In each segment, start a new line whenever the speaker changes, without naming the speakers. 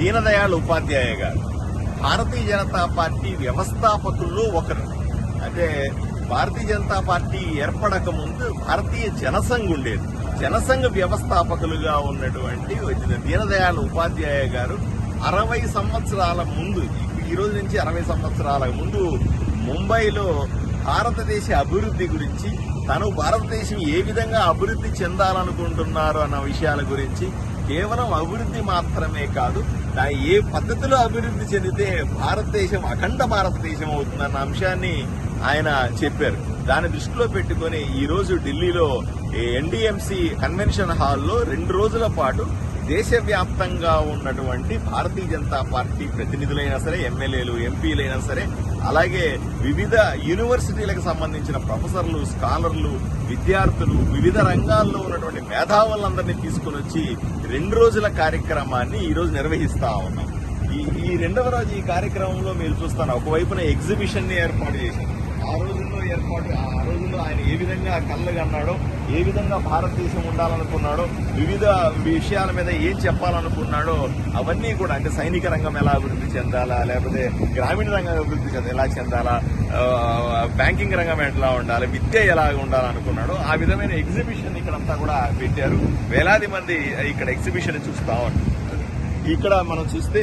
దీనదయాళ్ ఉపాధ్యాయ గారు. భారతీయ జనతా పార్టీ వ్యవస్థాపకుల్లో ఒకరు. అంటే భారతీయ జనతా పార్టీ ఏర్పడక ముందు భారతీయ జనసంఘ్ ఉండేది. జనసంఘ వ్యవస్థాపకులుగా ఉన్నటువంటి దీనదయాళ్ ఉపాధ్యాయ గారు అరవై సంవత్సరాల ముందు ఈ రోజు నుంచి అరవై సంవత్సరాల ముందు ముంబైలో భారతదేశ అభివృద్ధి గురించి తను భారతదేశం ఏ విధంగా అభివృద్ధి చెందాలనుకుంటున్నారు అన్న విషయాల గురించి కేవలం అభివృద్ధి మాత్రమే కాదు దాని ఏ పద్ధతిలో అభివృద్ధి చెందితే భారతదేశం అఖండ భారతదేశం అవుతుందన్న అంశాన్ని ఆయన చెప్పారు. దాన్ని దృష్టిలో పెట్టుకొని ఈరోజు ఢిల్లీలో ఎన్డీఎంసీ కన్వెన్షన్ హాల్లో రెండు రోజుల పాటు దేశవ్యాప్తంగా ఉన్నటువంటి భారతీయ జనతా పార్టీ ప్రతినిధులైనా సరే ఎమ్మెల్యేలు ఎంపీలైనా సరే అలాగే వివిధ యూనివర్సిటీలకు సంబంధించిన ప్రొఫెసర్లు స్కాలర్లు విద్యార్థులు వివిధ రంగాల్లో ఉన్నటువంటి మేధావులందరినీ తీసుకుని వచ్చి రెండు రోజుల కార్యక్రమాన్ని ఈరోజు నిర్వహిస్తా ఉన్నాం. ఈ ఈ రెండవ రోజు ఈ కార్యక్రమంలో మీరు చూస్తాను ఒకవైపున ఎగ్జిబిషన్ని ఏర్పాటు చేశారు. ఆ రోజుల్లో ఏర్పాటు ఆ రోజుల్లో ఆయన ఏ విధంగా కళ్ళగన్నాడో ఏ విధంగా భారతదేశం ఉండాలనుకున్నాడో వివిధ విషయాల మీద ఏం చెప్పాలనుకున్నాడో అవన్నీ కూడా అంటే సైనిక రంగం ఎలా అభివృద్ధి చెందాలా లేకపోతే గ్రామీణ రంగం అభివృద్ధి చెంద- ఎలా చెందాలా బ్యాంకింగ్ రంగం ఎట్లా ఉండాలి విద్య ఎలా ఉండాలనుకున్నాడో ఆ విధమైన ఎగ్జిబిషన్ ఇక్కడంతా కూడా పెట్టారు. వేలాది మంది ఇక్కడ ఎగ్జిబిషన్ చూస్తా ఉంటారు ఇక్కడ మనం చూస్తే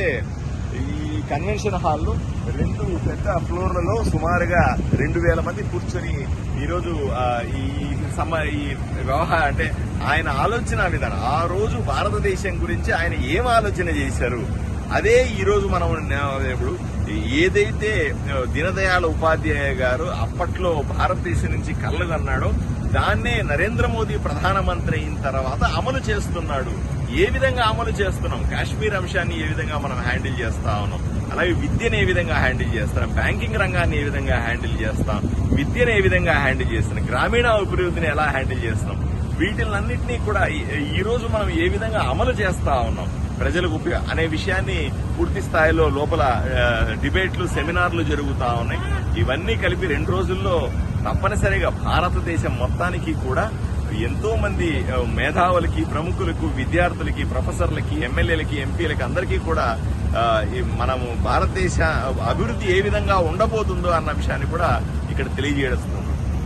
కన్వెన్షన్ హాల్లో రెండు పెద్ద ఫ్లోర్లలో సుమారుగా రెండు వేల మంది కూర్చొని ఈరోజు ఈ సమ ఈ వ్యవహారం అంటే ఆయన ఆలోచన విధానం. ఆ రోజు భారతదేశం గురించి ఆయన ఏం ఆలోచన చేశారు? అదే ఈరోజు మనం ఇప్పుడు ఏదైతే దీనదయాళ ఉపాధ్యాయ గారు అప్పట్లో భారతదేశం నుంచి కళ్ళు కన్నాడో దాన్నే నరేంద్ర మోదీ ప్రధానమంత్రి అయిన తర్వాత అమలు చేస్తున్నాడు. ఏ విధంగా అమలు చేస్తున్నాం? కాశ్మీర్ అంశాన్ని ఏ విధంగా మనం హ్యాండిల్ చేస్తా ఉన్నాం? అలాగే విద్యను ఏ విధంగా హ్యాండిల్ చేస్తున్నాం బ్యాంకింగ్ రంగాన్ని ఏ విధంగా హ్యాండిల్ చేస్తాం? విద్యను ఏ విధంగా హ్యాండిల్ చేస్తున్నాం? గ్రామీణ అభివృద్ధిని ఎలా హ్యాండిల్ చేస్తున్నాం? వీటిలన్నింటినీ కూడా ఈ- రోజు మనం ఏ విధంగా అమలు చేస్తా ఉన్నాం? ప్రజలకు ఉపయోగ అనే విషయాన్ని పూర్తి స్థాయిలో లోపల డిబేట్లు సెమినార్లు జరుగుతూ ఉన్నాయి. ఇవన్నీ కలిపి రెండు రోజుల్లో తప్పనిసరిగా భారతదేశం మొత్తానికి కూడా ఎంతో మంది మేధావులకి ప్రముఖులకు విద్యార్థులకి ప్రొఫెసర్లకి ఎమ్మెల్యేలకి ఎంపీలకి అందరికీ కూడా మనము భారతదేశ అభివృద్ధి ఏ విధంగా ఉండబోతుందో అన్న విషయాన్ని కూడా ఇక్కడ తెలియజేయడం